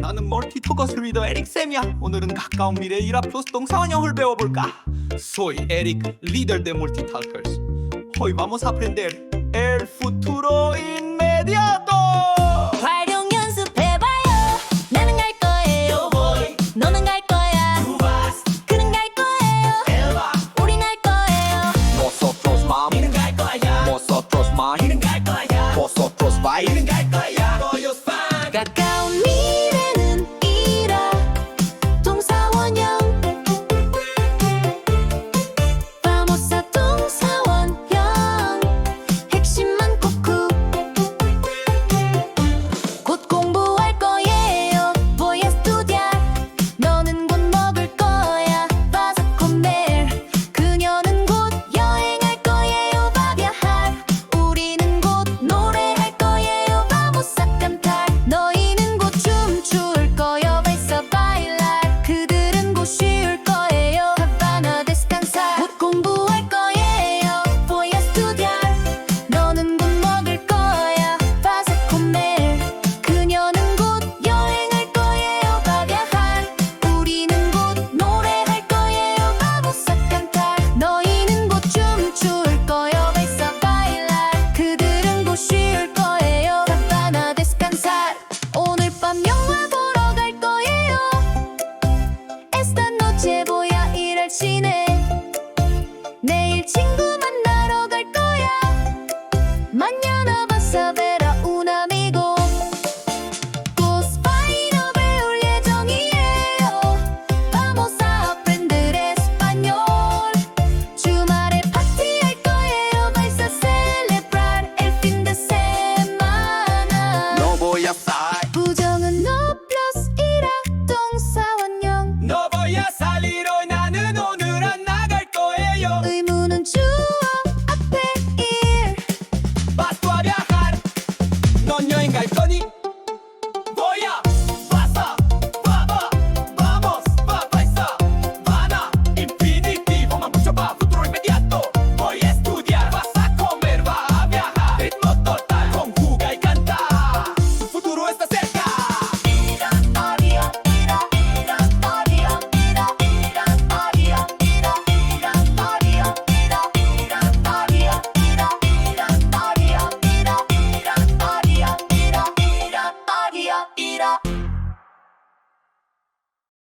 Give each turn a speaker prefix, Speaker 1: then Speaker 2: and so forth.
Speaker 1: 나는 멀티토커스 리더 에릭쌤이야 오늘은 가까운 미래 이라플로스 동사원형을 배워볼까 Eric, líder de multitalkers Hoy vamos a aprender el futuro inmediato
Speaker 2: Mañana vas a ver.